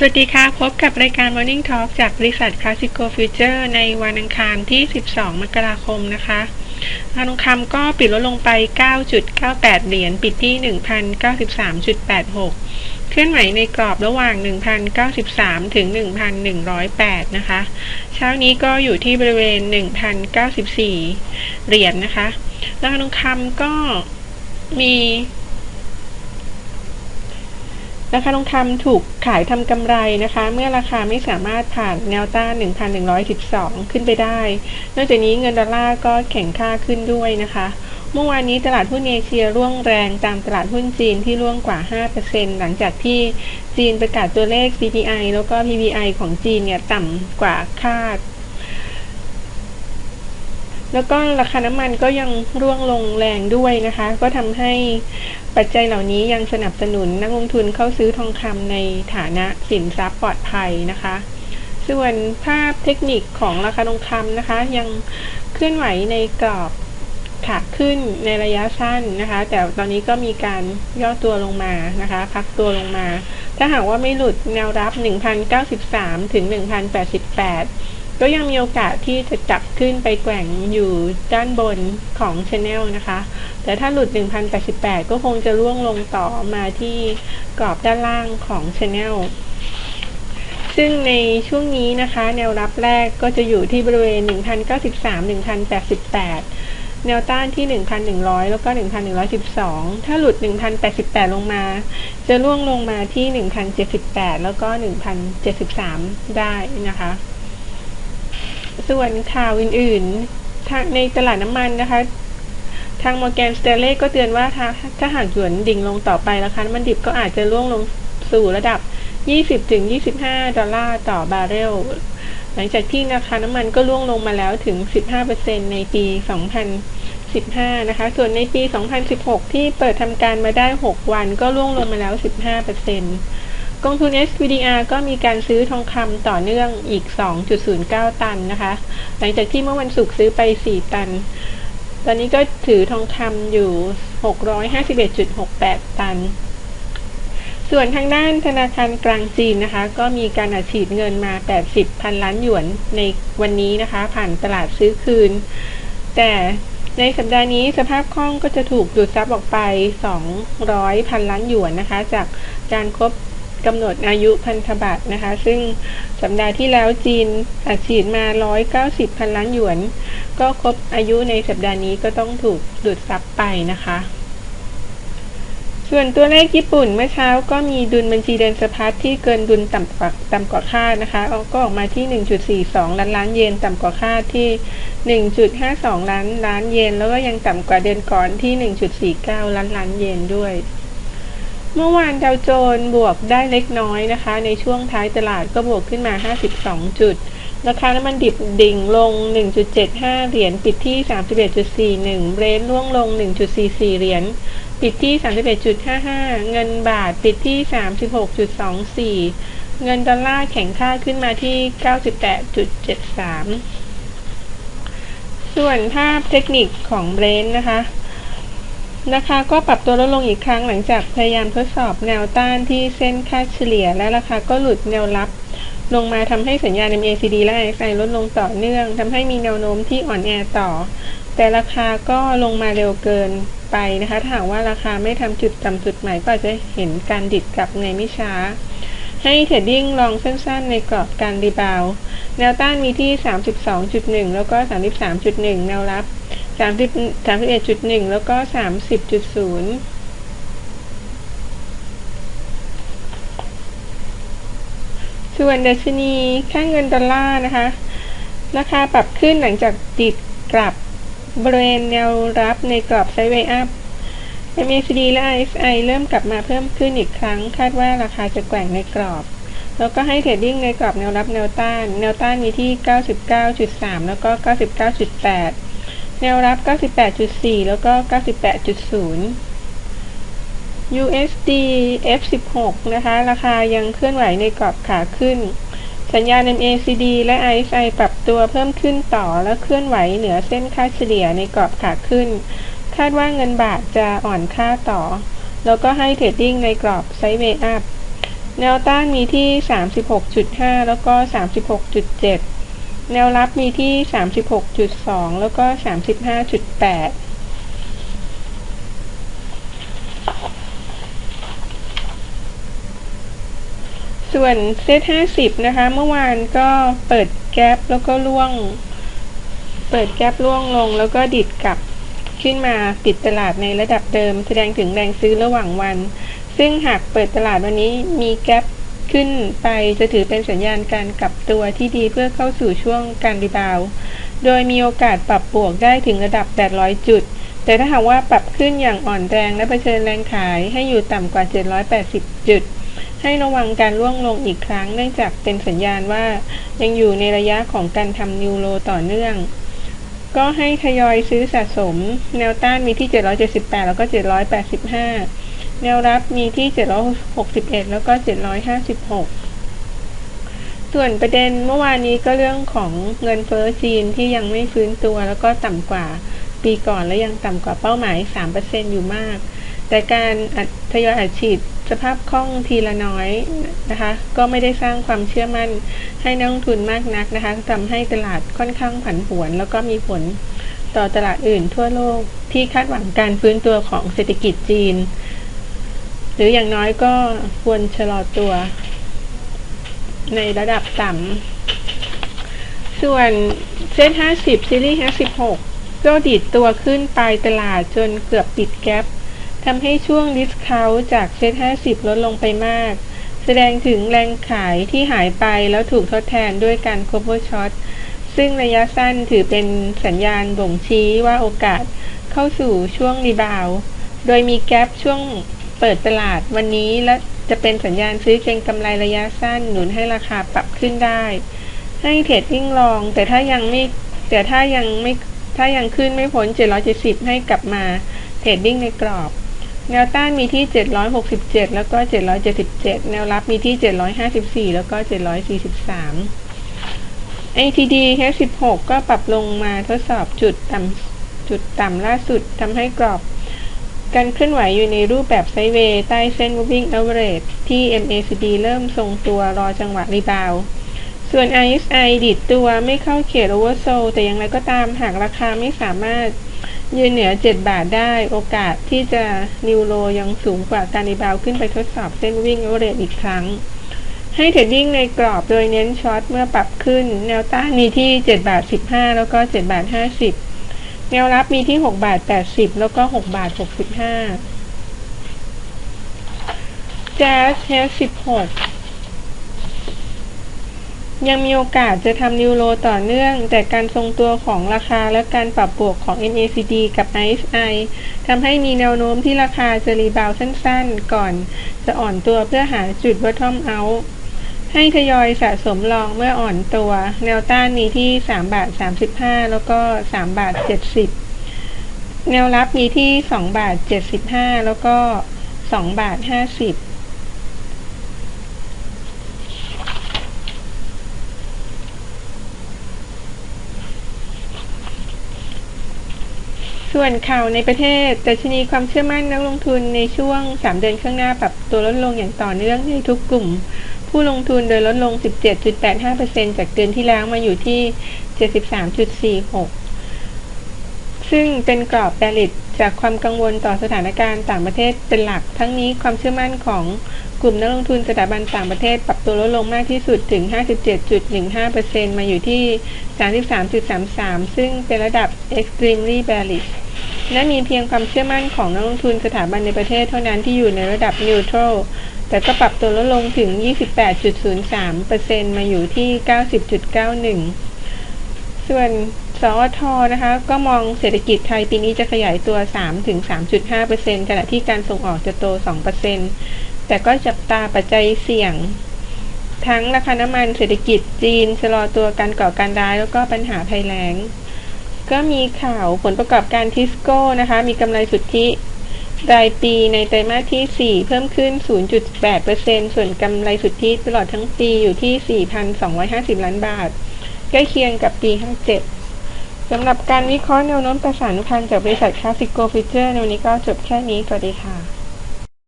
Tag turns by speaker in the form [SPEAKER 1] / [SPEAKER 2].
[SPEAKER 1] สวัสดีค่ะ พบกับรายการ Morning Talk จากบริษัท Classico Future ในวันอังคารที่ 12 มกราคมนะคะทองคำก็ปิดลดลงไป 9.98 เหรียญ ปิดที่ 1,093.86 เคลื่อนไหวในกรอบระหว่าง 1,093 ถึง 1,108 นะคะ เช้านี้ก็อยู่ที่บริเวณ 1,094 เหรียญนนะคะ ราคาทองคำก็มี ราคาทองคำถูกขายทำกำไรนะคะ เมื่อราคาไม่สามารถผ่านแนวต้าน 1,112 ขึ้นไปได้ นอกจากนี้เงินดอลลาร์ก็แข็งค่าขึ้นด้วยนะคะ เมื่อวานนี้ตลาดหุ้นเอเชียร่วงแรงตามตลาดหุ้นจีนที่ร่วงกว่า 5%หลังจากที่จีนประกาศตัวเลข CPI แล้วก็ PPI ของจีนเนี่ยต่ำกว่าคาด แล้วก็ราคาน้ำมันก็ยังร่วงลงแรงด้วยนะคะ ก็ทำให้ปัจจัยเหล่านี้ยังสนับสนุนนักลงทุนเข้าซื้อทองคำในฐานะสินทรัพย์ปลอดภัยนะคะ ส่วนภาพเทคนิคของราคาทองคำนะคะ ยังเคลื่อนไหวในกรอบขาขึ้นในระยะสั้นนะคะ แต่ตอนนี้ก็มีการย่อตัวลงมานะคะ พักตัวลงมา ถ้าหากว่าไม่หลุดแนวรับ 1,093 ถึง 1,088 ก็ยังมีโอกาสที่จะจับขึ้นไปแกว่งอยู่ด้านบนของ Channel นะคะ แต่ถ้าหลุด 1088 ก็คงจะล่วงลงต่อมาที่กรอบด้านล่างของ Channel ซึ่งในช่วงนี้นะคะ แนวรับแรกก็จะอยู่ที่บริเวณ 1093-1088 แนวต้านที่ 1,100 แล้วก็ 1,112 ถ้าหลุด 1,088 ลงมา จะล่วงลงมาที่ 1,078 แล้วก็ 1,073 ได้นะคะ ส่วนข่าวอื่นๆท่าในตลาดน้ำมันนะคะ ทางมอร์แกนสเตเล่ก็เตือนว่าถ้าถ้าหากหยวนดิ่งลงต่อไปราคาน้ำมันดิบก็อาจจะล่วงลงสู่ระดับ 20-25 ดอลลาร์ต่อบาร์เรล หลังจากที่ราคาน้ำมันก็ล่วงลงมาแล้วถึง 15%ในปี 2015 นะคะ ส่วนในปี 2016 ที่เปิดทำการมาได้ 6 วันก็ล่วงลงมาแล้ว 15% กองทุน SVDR ก็มีการซื้อทองคำต่อเนื่องอีก 2.09 ตันนะคะ หลังจากที่เมื่อวันศุกร์ซื้อไป 4 ตัน ตอนนี้ก็ถือทองคำอยู่ 651.68 ตัน ส่วนทางด้านธนาคารกลางจีนนะคะ ก็มีการอัดฉีดเงินมา 80 พันล้านหยวนในวันนี้นะคะ ผ่านตลาดซื้อคืน แต่ในสัปดาห์นี้สภาพคล่องก็จะถูกดูดซับออกไป 200 พันล้านหยวนนะคะ จากการครบ กำหนดอายุพันธบัตรนะคะ ซึ่งสัปดาห์ที่แล้วจีนอัดฉีดมา 190 พันล้านหยวน ก็ครบอายุในสัปดาห์นี้ก็ต้องถูกดูดซับไปนะคะ ส่วนตัวเลขญี่ปุ่นเมื่อเช้าก็มีดุลบัญชีเดินสะพัดที่เกินดุลต่ำกว่าต่ำกว่าคาดนะคะ ก็ออกมาที่ 1.42 ล้านล้านเยนต่ำกว่าคาดที่ 1.52 ล้านล้านเยน แล้วก็ยังต่ำกว่าเดือนก่อนที่ 1.49 ล้านล้านเยนด้วย เมื่อวานดาวโจนบวกได้เล็กน้อยนะคะ ในช่วงท้ายตลาดก็บวกขึ้นมา 52 จุด ราคาน้ำมันดิบดิ่งลง 1.75 เหรียญปิดที่ 31.41 เบรนท์ล่วงลง 1.44 เหรียญปิดที่ 31.55 เงินบาทปิดที่ 36.24 เงินดอลลาร์แข็งค่าขึ้นมาที่ 98.73 ส่วนภาพเทคนิคของเบรนท์นะคะ ราคาก็ปรับตัวลดลงอีกครั้งหลังจากพยายามทดสอบแนวต้านที่เส้นค่าเฉลี่ยและราคาก็หลุดแนวรับลงมาทำให้สัญญาณ MACD และ RSI ลดลงต่อเนื่องทำให้มีแนวโน้มที่อ่อนแอต่อ แต่ราคาก็ลงมาเร็วเกินไปนะคะ ถ้าหากว่าราคาไม่ทำจุดต่ำสุดใหม่ก็อาจจะเห็นการดิดกลับในไม่ช้า ให้เทรดดิ้งลองสั้นๆในกรอบการรีบาว แนวต้านมีที่ 32.1 แล้วก็ 33.1 แนวรับ สามสิบสามสิบเอ็ดจุดหนึ่งแล้วก็สามสิบจุดศูนย์ส่วนดัชนีค่าเงินดอลลาร์นะคะ ราคาปรับขึ้นหลังจากติดกลับบริเวณแนวรับในกรอบไซด์เวย์อัพ MACD และ RSI เริ่มกลับมาเพิ่มขึ้นอีกครั้ง คาดว่าราคาจะแกว่งในกรอบ แล้วก็ให้เทรดดิ้งในกรอบแนวรับแนวต้าน แนวต้านมีที่ 99.3 แล้วก็ 99.8 แนวรับ 98.4 แล้วก็ 98.0 USD F16 นะคะ ราคายังเคลื่อนไหวในกรอบขาขึ้น สัญญาณ MACD และ RSI ปรับตัวเพิ่มขึ้นต่อและเคลื่อนไหวเหนือเส้นค่าเฉลี่ยในกรอบขาขึ้น คาดว่าเงินบาทจะอ่อนค่าต่อ แล้วก็ให้เทรดดิ้งในกรอบไซด์เวย์อัพ แนวต้านมีที่ 36.5 แล้วก็ 36.7 แนวรับมีที่ 36.2 แล้วก็ 35.8ส่วนเซต50นะคะ เมื่อวานก็เปิดแกลบแล้วก็ล่วง เปิดแกลบล่วงลง แล้วก็ดิดกลับขึ้นมาปิดตลาดในระดับเดิม แสดงถึงแรงซื้อระหว่างวัน ซึ่งหากเปิดตลาดวันนี้มีแกลบ ขึ้นไปจะถือเป็นสัญญาณการกลับตัวที่ดีเพื่อเข้าสู่ช่วงการรีบาว โดยมีโอกาสปรับบวกได้ถึงระดับ 800 จุด แต่ถ้าหากว่าปรับขึ้นอย่างอ่อนแรงและเผชิญแรงขายให้อยู่ต่ำกว่า 780 จุด ให้ระวังการล่วงลงอีกครั้งเนื่องจากเป็นสัญญาณว่ายังอยู่ในระยะของการทำนิวโรต่อเนื่อง ก็ให้ทยอยซื้อสะสม แนวต้านมีที่ 778 แล้วก็ 785 แนวรับมีที่ 761 แล้วก็ 756 ส่วนประเด็นเมื่อวานนี้ก็เรื่องของเงินเฟ้อจีนที่ยังไม่ฟื้นตัวแล้วก็ต่ำกว่าปีก่อนและยังต่ำกว่าเป้าหมาย 3%อยู่มาก แต่การทยอยอัดฉีดสภาพคล่องทีละน้อยนะคะ ก็ไม่ได้สร้างความเชื่อมั่นให้นักลงทุนมากนักนะคะทำให้ตลาดค่อนข้างผันผวน แล้วก็มีผลต่อตลาดอื่นทั่วโลกที่คาดหวังการฟื้นตัวของเศรษฐกิจจีน หรืออย่างน้อยก็ควรชะลอตัว ในระดับต่ำ ส่วนเส้น50 ซีรีส์56 ก็ดีดตัวขึ้นปลายตลาดจนเกือบปิดแกลบทำให้ช่วงดิสคาวจากเซ็ต50 ลดลงไปมาก แสดงถึงแรงขายที่หายไปแล้วถูกทดแทนด้วยการโคเวอร์ช็อตซึ่งระยะสั้นถือเป็นสัญญาณบ่งชี้ว่าโอกาสเข้าสู่ช่วงรีบาว โดยมีแกลบช่วง เปิดตลาดวันนี้และจะเป็นสัญญาณซื้อเก็งกำไรระยะสั้นหนุนให้ราคาปรับขึ้นได้ ให้เทรดดิ้งลอง แต่ถ้ายังไม่แต่ถ้ายังไม่ถ้ายังขึ้นไม่พ้น 770 ให้กลับมาเทรดดิ้งในกรอบ แนวต้านมีที่ 767 แล้วก็ 777 แนวรับมีที่ 754 แล้วก็ 743 ATD H16 ก็ปรับลงมาทดสอบจุดต่ำจุดต่ำล่าสุดทำให้กรอบ การเคลื่อนไหวอยู่ในรูปแบบไซเวย์ใต้เส้น moving average ที่ MACD เริ่มทรงตัวรอจังหวะรีบาว ส่วน RSI ดิดตัวไม่เข้าเขต oversold แต่อย่างไรก็ตามหากราคาไม่สามารถยืนเหนือ 7 บาทได้โอกาสที่จะนิวโรยังสูงกว่าการรีบาวขึ้นไปทดสอบเส้นวิ่ง average อีกครั้ง ให้เทรดดิ้งในกรอบโดยเน้นช็อตเมื่อปรับขึ้น แนวต้านมีที่ 7 บาท 15 แล้วก็ 7 บาท 50 แนวรับมีที่6บาท80แล้วก็6บาท65 Jazz H16 ยังมีโอกาสจะทำนิวโรต่อเนื่อง แต่การทรงตัวของราคาและการปรับบวกของ MACD กับ RSI ทำให้มีแนวโน้มที่ราคาจะรีบาวสั้นๆ ก่อน จะอ่อนตัวเพื่อหาจุด bottom out ให้ทยอยสะสมลองเมื่ออ่อนตัว แนวต้านมีที่3บาท35 แล้วก็3บาท70 แนวรับมีที่2บาท75 แล้วก็2บาท50ส่วนข่าวในประเทศแต่ชนีความเชื่อมั่นนักลงทุนในช่วง 3 เดือนข้างหน้าปรับตัวลดลงอย่างต่อเนื่องในทุกกลุ่ม ผู้ลงทุนโดยลดลง 17.85%จากเดือนที่แล้วมาอยู่ที่ 73.46 ซึ่งเป็นกรอบแบลิตจากความกังวลต่อสถานการณ์ต่างประเทศเป็นหลัก ทั้งนี้ความเชื่อมั่นของกลุ่มนักลงทุนสถาบันต่างประเทศปรับตัวลดลงมากที่สุดถึง 57.15%มาอยู่ที่ 33.33 ซึ่งเป็นระดับ extremely bearish และมีเพียงความเชื่อมั่นของนักลงทุนสถาบันในประเทศเท่านั้นที่อยู่ในระดับ neutral แต่ก็ปรับตัวลดลงถึง 28.03%มาอยู่ที่ 90.91 ส่วนสอทนะคะก็มองเศรษฐกิจไทยปีนี้จะขยายตัว 3-3.5%ขณะที่การส่งออกจะโต 2%แต่ก็จับตาปัจจัยเสี่ยง ทั้งราคาน้ำมันเศรษฐกิจจีนชะลอตัวการก่อการร้ายแล้วก็ปัญหาภัยแล้งก็มีข่าวผลประกอบการทิสโก้นะคะ มีกำไรสุทธิ รายปีในไตรมาสที่ 4 เพิ่มขึ้น 0.8%ส่วนกำไรสุทธิตลอดทั้งปีอยู่ที่ 4,250 ล้านบาท ใกล้เคียงกับปี 57 สำหรับการวิเคราะห์แนวโน้มตราสารพันธ์จากบริษัทคลาสสิโกฟิเจอร์ในวันนี้ก็จบแค่นี้ สวัสดีค่ะ